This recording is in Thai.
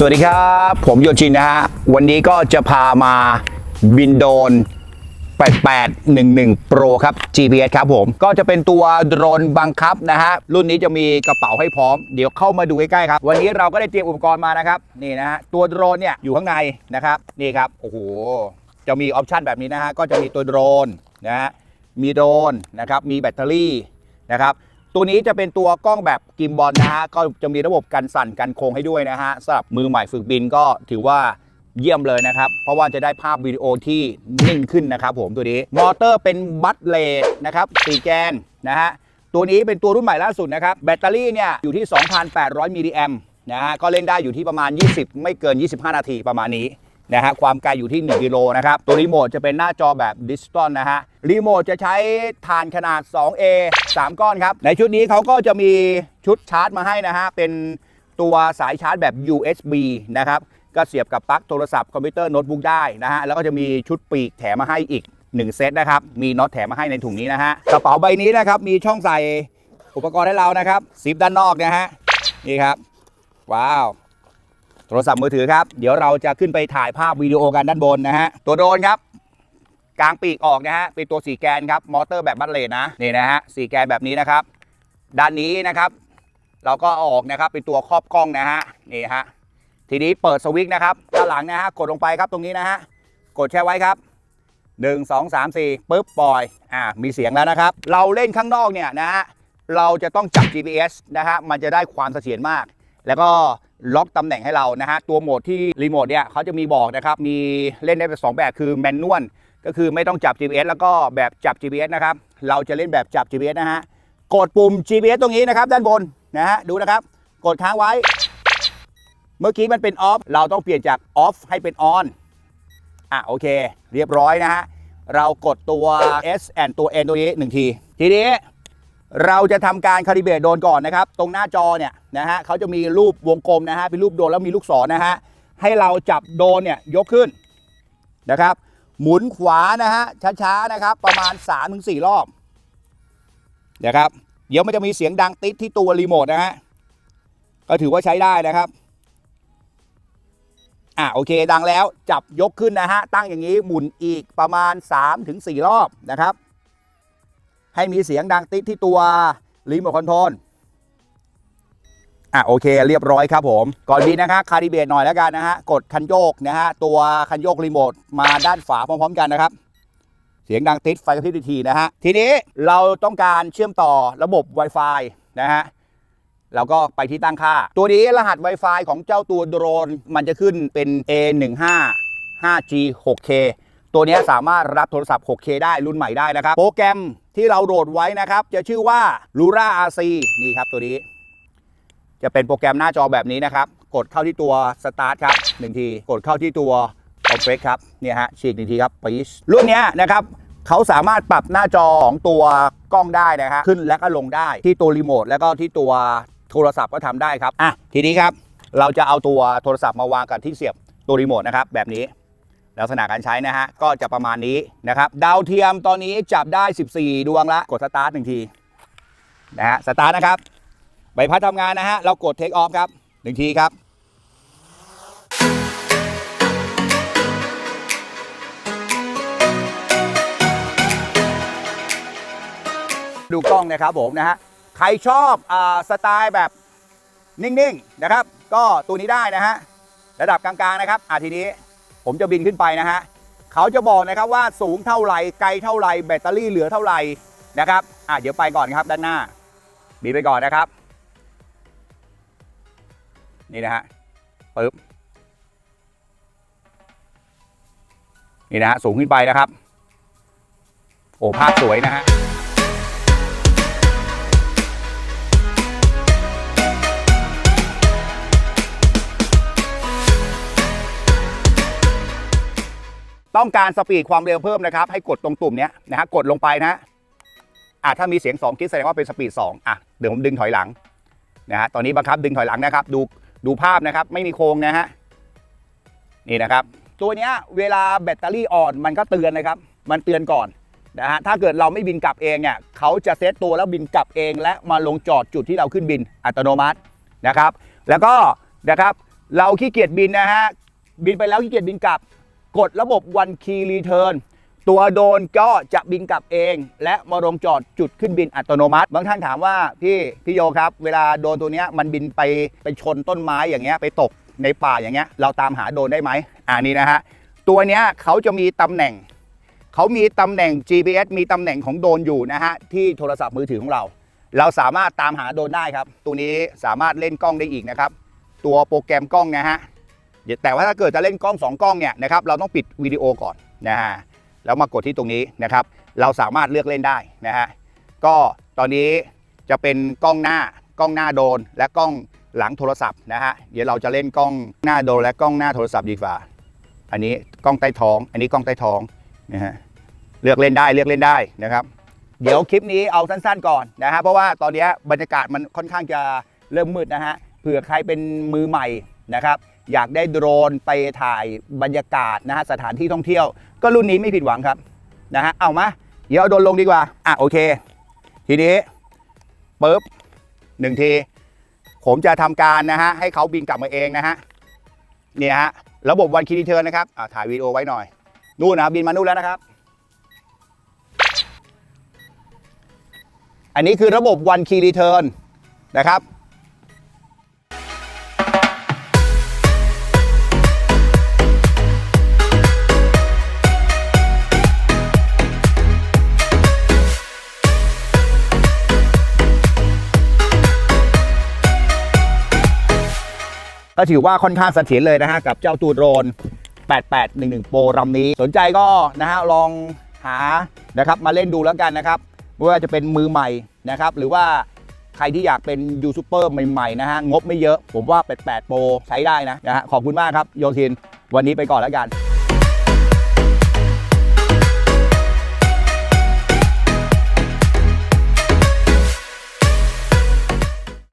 สวัสดีครับ ผมโยชินนะฮะ วันนี้ก็จะพามาบินโดน 8811 Pro ครับ GPS ครับผม ก็จะเป็นตัวโดรนบังคับนะฮะ รุ่นนี้จะมีกระเป๋าให้พร้อม เดี๋ยวเข้ามาดูใกล้ๆครับ วันนี้เราก็ได้เตรียมอุปกรณ์มานะครับ นี่นะฮะ ตัวโดรนเนี่ยอยู่ข้างในนะครับ นี่ครับ โอ้โห จะมีออปชันแบบนี้นะฮะ ก็จะมีตัวโดรนนะฮะ มีโดรนนะครับ มีแบตเตอรี่นะครับ ตัวนี้จะเป็นตัวกล้องแบบกิมบอลนะฮะ ก็จะมีระบบกันสั่นกันโค้งให้ด้วยนะฮะสำหรับมือใหม่ฝึกบินก็ถือว่าเยี่ยมเลยนะครับ เพราะว่าจะได้ภาพวิดีโอที่นิ่งขึ้นนะครับผมตัวนี้ มอเตอร์เป็นบัตเลดนะครับสีแกนนะฮะ ตัวนี้เป็นตัวรุ่นใหม่ล่าสุดนะครับ แบตเตอรี่เนี่ยอยู่ที่ 2,800มิลลิแอมนะฮะ ก็เล่นได้อยู่ที่ประมาณ 20 ไม่เกิน 25 นาทีประมาณนี้ นะฮะความไกลอยู่ที่ 1 กิโลนะครับ ตัวรีโมทจะเป็นหน้าจอแบบดิจิตอลนะฮะ รีโมทจะใช้ฐานขนาด 2A 3 ก้อนครับ ในชุดนี้เขาก็จะมีชุดชาร์จมาให้นะฮะ เป็นตัวสายชาร์จแบบ USB นะครับ ก็เสียบกับปลั๊กโทรศัพท์คอมพิวเตอร์โน้ตบุ๊กได้นะฮะ แล้วก็จะมีชุดปีกแถมมาให้อีก 1 เซตนะครับ มีน็อตแถมมาให้ในถุงนี้นะฮะ กระเป๋าใบนี้นะครับ มีช่องใส่อุปกรณ์ให้เรานะครับซิปด้านนอกนะฮะ นี่ครับ ว้าว โทรศัพท์มือถือครับ เดี๋ยวเราจะขึ้นไปถ่ายภาพวิดีโอกันด้านบนนะฮะ ตัวโดรนครับกลางปีกออกนะฮะเป็นตัวสีแกนครับมอเตอร์แบบบัตเลนนะนี่นะฮะสีแกนแบบนี้นะครับ ด้านนี้นะครับ เราก็อออกนะครับเป็นตัวครอบกล้องนะฮะนี่ฮะทีนี้เปิดสวิตช์นะครับด้านหลังนะฮะกดลงไปครับตรงนี้นะฮะกดแช่ไว้ครับ 1 2 3 4ปึ๊บปล่อยอ่ามีเสียงแล้วนะครับ เราเล่นข้างนอกเนี่ยนะฮะเราจะต้องจับ GPS นะฮะมันจะได้ความเสถียรมาก แล้วก็ ล็อกตำแหน่งให้เรานะฮะตัวโหมดที่รีโมทเนี่ยเขาจะมีบอกนะครับมีเล่นได้เป็นสองแบบคือแมนนวลก็คือไม่ต้องจับ GPS แล้วก็แบบจับ GPS นะครับเราจะเล่นแบบจับ GPS นะฮะกดปุ่ม GPS ตรงนี้นะครับด้านบนนะฮะดูนะครับ กดค้างไว้ เมื่อกี้มันเป็นออฟเราต้องเปลี่ยนจากออฟให้เป็นออนอะโอเค เรียบร้อยนะฮะเรากดตัว S and ตัว N ตัวนี้หนึ่งที ทีนี้ เราจะทำการคาลิเบรตโดนก่อนนะครับ ตรงหน้าจอเนี่ยนะฮะเขาจะมีรูปวงกลมนะฮะเป็นรูปโดนแล้วมีลูกศรนะฮะให้เราจับโดนเนี่ยยกขึ้นนะครับ หมุนขวานะฮะช้าๆนะครับ ประมาณ 3-4 รอบนะครับเดี๋ยวมันจะมีเสียงดังติดที่ตัวรีโมทนะฮะก็ถือว่าใช้ได้นะครับอะโอเคดังแล้วจับยกขึ้นนะฮะตั้งอย่างนี้หมุนอีกประมาณ 3-4 รอบนะครับ ให้มีเสียงดังติดที่ตัวรีโมทคอนโทรลอะโอเคเรียบร้อยครับผม ก่อนบินนะครับคาริเบตหน่อยแล้วกันนะฮะกดคันโยกนะฮะตัวคันโยกรีโมทมาด้านฝาพร้อมๆกันนะครับ เสียงดังติดไฟกระพริบทีนะฮะทีนี้เราต้องการเชื่อมต่อระบบ Wi-Fi นะฮะเราก็ไปที่ตั้งค่า ตัวนี้รหัส Wi-Fi ของเจ้าตัวโดรน มันจะขึ้นเป็น A15 5G 6K ตัวนี้สามารถรับโทรศัพท์ 6K ได้รุ่นใหม่ได้นะครับ โปรแกรมที่เราโหลดไว้นะครับ จะชื่อว่า Lura RC นี่ครับตัวนี้ จะเป็นโปรแกรมหน้าจอแบบนี้นะครับ กดเข้าที่ตัว Start ครับหนึ่งที กดเข้าที่ตัว Compress ครับเนี่ยฮะฉีกหนึ่งทีครับปีชรุ่นนี้นะครับเขาสามารถปรับหน้าจอของตัวกล้องได้นะฮะขึ้นและก็ลงได้ที่ตัวรีโมทแล้วก็ที่ตัวโทรศัพท์ก็ทำได้ครับอะทีนี้ครับ เราจะเอาตัวโทรศัพท์มาวางกับที่เสียบตัวรีโมทนะครับแบบนี้ ลักษณะการใช้นะฮะ ก็จะประมาณนี้นะครับ ดาวเทียมตอนนี้จับได้ 14 ดวงละ กดสตาร์ทหนึ่งทีนะฮะ สตาร์ทนะครับ ใบพัดทำงานนะฮะ เรากดเทคออฟครับหนึ่งทีครับดูกล้องนะครับผมนะฮะ ใครชอบอสไตล์แบบนิ่ง ๆ นะครับ ก็ตัวนี้ได้นะฮะ ระดับกลาง ๆ นะครับ อะทีนี้ ผมจะบินขึ้นไปนะฮะเขาจะบอกนะครับว่าสูงเท่าไหร่ไกลเท่าไหร่แบตเตอรี่เหลือเท่าไหร่นะครับอะเดี๋ยวไปก่อนครับด้านหน้า บินไปก่อนนะครับ นี่นะฮะปึ๊บนี่นะฮะสูงขึ้นไปนะครับ โอ้ภาพสวยนะฮะ ต้องการสปีดความเร็วเพิ่มนะครับ ให้กดตรงตุ่มเนี้ยนะฮะกดลงไปนะอะถ้ามีเสียง 2 คิดแสดงว่าเป็นสปีด2อะเดี๋ยวผมดึงถอยหลังนะฮะตอนนี้บังคับดึงถอยหลังนะครับ ดูดูภาพนะครับ ไม่มีโค้งนะฮะนี่นะครับ ตัวเนี้ยเวลาแบตเตอรี่อ่อนมันก็เตือนนะครับ มันเตือนก่อนนะฮะถ้าเกิดเราไม่บินกลับเองเนี่ยเขาจะเซตตัวแล้วบินกลับเอง และมาลงจอดจุดที่เราขึ้นบินอัตโนมัตินะครับ แล้วก็นะครับเราขี้เกียจบินนะฮะบินไปแล้วขี้เกียจบินกลับ กดระบบ one key return ตัวโดรนก็จะบินกลับเอง และมาลงจอดจุดขึ้นบินอัตโนมัติ บางท่านถามว่าพี่พี่โยครับ เวลาโดรนตัวนี้มันบินไปไปชนต้นไม้อย่างเงี้ยไปตกในป่าอย่างเงี้ยเราตามหาโดรนได้ไหมอ่านี่นะฮะตัวเนี้ยเขาจะมีตำแหน่งเขามีตำแหน่ง GPS มีตำแหน่งของโดรนอยู่นะฮะที่โทรศัพท์มือถือของเรา เราสามารถตามหาโดรนได้ครับ ตัวนี้สามารถเล่นกล้องได้อีกนะครับ ตัวโปรแกรมกล้องนะฮะ แต่ว่าถ้าเกิดจะเล่นกล้อง 2 กล้องเนี่ยนะครับเราต้องปิดวิดีโอก่อนนะฮะแล้วมากดที่ตรงนี้นะครับ เราสามารถเลือกเล่นได้นะฮะก็ตอนนี้จะเป็นกล้องหน้ากล้องหน้าโดรนและกล้องหลังโทรศัพท์นะฮะเดี๋ยวเราจะเล่นกล้องหน้าโดรนและกล้องหน้าโทรศัพท์ดีกว่าอันนี้กล้องใต้ท้อง อันนี้กล้องใต้ท้องนะฮะเลือกเล่นได้เลือกเล่นได้นะครับ เดี๋ยวคลิปนี้เอาสั้นๆก่อนนะฮะเพราะว่าตอนนี้บรรยากาศมันค่อนข้างจะเริ่มมืดนะฮะเผื่อใครเป็นมือใหม่นะครับ อยากได้โดรนไปถ่ายบรรยากาศนะฮะสถานที่ท่องเที่ยว ก็รุ่นนี้ไม่ผิดหวังครับนะฮะเอามาเดี๋ยวเอาโดรนลงดีกว่าอะโอเค ทีนี้ปุ๊บหนึ่งทีผมจะทำการนะฮะให้เขาบินกลับมาเองนะฮะเนี่ยฮะระบบวันคีรีเทิร์นนะครับอะถ่ายวีดีโอไว้หน่อย นู่นนะครับบินมานู่นแล้วนะครับ อันนี้คือระบบ one key return นะครับ ก็ถือว่าค่อนข้างเสถียรเลยนะฮะกับเจ้าตูดโรน 8811 โปรลำนี้ สนใจก็นะฮะลองหานะครับมาเล่นดูแล้วกันนะครับไม่ว่าจะเป็นมือใหม่นะครับหรือว่าใครที่อยากเป็นยูทูบเบอร์ใหม่ๆนะฮะงบไม่เยอะ ผมว่า 88 โปรใช้ได้นะนะฮะขอบคุณมากครับโยทิน วันนี้ไปก่อนแล้วกัน